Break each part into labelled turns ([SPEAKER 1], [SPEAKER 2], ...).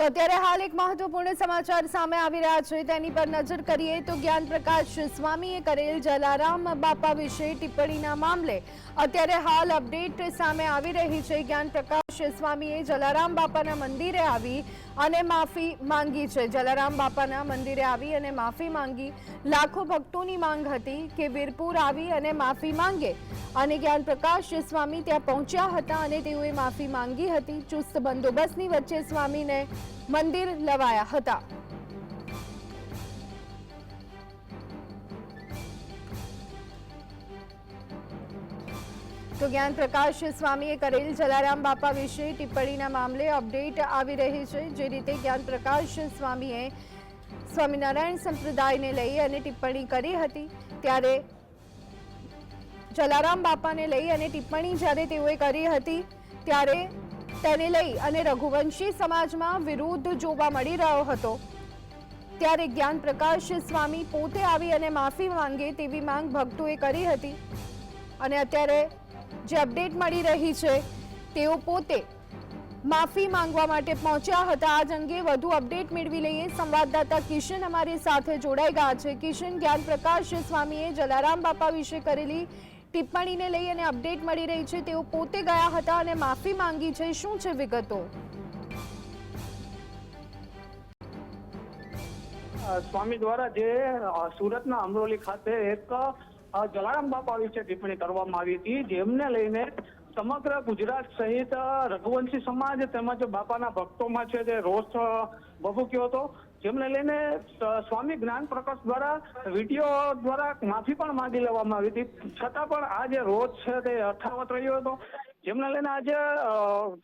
[SPEAKER 1] તો અત્યારે હાલ એક મહત્વપૂર્ણ સમાચાર સામે આવી રહ્યા છે. તેની પર નજર કરીએ તો જ્ઞાન પ્રકાશ સ્વામીએ કરેલ જલારામ બાપા વિશે ટિપ્પણીના મામલે અત્યારે હાલ અપડેટ સામે આવી રહી છે જ્ઞાન પ્રકાશ સ્વામીએ જલારામ બાપાના મંદિરે આવી અને માફી માંગી છે. જલારામ બાપાના મંદિરે આવી અને માફી માંગી. લાખો ભક્તોની માંગ હતી કે વીરપુર આવી અને માફી માંગે. અને જ્ઞાન પ્રકાશ સ્વામી ત્યાં પહોંચ્યા હતા અને તેઓએ માફી માંગી હતી. ચુસ્ત બંદોબસ્તની વચ્ચે સ્વામીને મંદિર લવાયા હતા. તો જ્ઞાન પ્રકાશ સ્વામીએ કરેલ જલારામ બાપા વિશે ટિપ્પણીના મામલે અપડેટ આવી રહી છે. જે રીતે જ્ઞાન પ્રકાશ સ્વામીએ સ્વામિનારાયણ સંપ્રદાયને લઈ અને ટિપ્પણી કરી હતી. ત્યારે જલારામ બાપાને લઈ અને ટિપ્પણી જ્યારે તેઓએ કરી હતી, ત્યારે તેને લઈ અને રઘુવંશી સમાજમાં વિરોધ જોવા મળી રહ્યો હતો. ત્યારે જ્ઞાન પ્રકાશ સ્વામી પોતે આવી અને માફી માંગે તેવી માંગ ભક્તોએ કરી હતી. અને અત્યારે જે અપડેટ મળી રહી છે, તેઓ પોતે માફી માંગવા માટે પહોંચ્યા હતા. આજ અંગે વધુ અપડેટ મેળવી લઈએ. સંવાદદાતા કિશન અમારી સાથે જોડાઈ ગયા છે. કિશન, જ્ઞાન પ્રકાશ સ્વામીએ જલારામ બાપા વિશે કરેલી ટિપ્પણીને લઈ અને અપડેટ મળી રહી છે. તેઓ પોતે ગયા હતા અને માફી માંગી છે. શું છે વિગતો?
[SPEAKER 2] સ્વામી દ્વારા જે સુરતના અમરોલી ખાતે એક જલારામ બાપા વિશે ટિપ્પણી કરવામાં આવી હતી. જેમને લઈને સમગ્ર ગુજરાત સહિત રઘુવંશી સમાજ તેમજ બાપાના ભક્તોમાં છે જે રોષ ભભૂક્યો હતો. જેમને લઈને સ્વામી જ્ઞાન પ્રકાશ દ્વારા, વીડિયો દ્વારા માફી પણ માંગી લેવામાં આવી હતી. છતાં પણ આ જે રોજ છે તે અથાવત રહ્યો હતો. જેમને લઈને આજે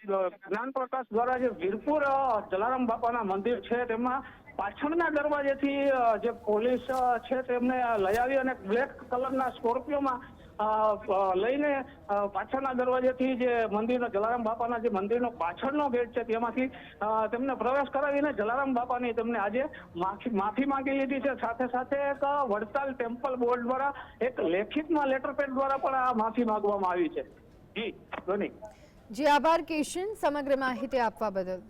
[SPEAKER 2] જ્ઞાન પ્રકાશ દ્વારા જે વીરપુર જલારામ બાપાના મંદિર છે તેમાં પાછળના દરવાજેથી જે પોલીસ છે તેમને લઈ આવી અને બ્લેક કલરના સ્કોર્પિયોમાં લઈને પાછળના દરવાજેથી જે મંદિરનો જલારામ બાપાના જે મંદિરનો પાછળનો ગેટ છે તેમાંથી તેમને પ્રવેશ કરાવીને જલારામ બાપાની તેમને આજે માફી માંગી લીધી છે. સાથે સાથે એક વડતાલ ટેમ્પલ બોર્ડ દ્વારા એક લેખિતમાં લેટર પેડ દ્વારા પણ આ માફી માંગવામાં આવી છે. જી ધોની
[SPEAKER 1] જી, આભાર, કિશન. સમગ્ર માહિતી આપવા બદલ.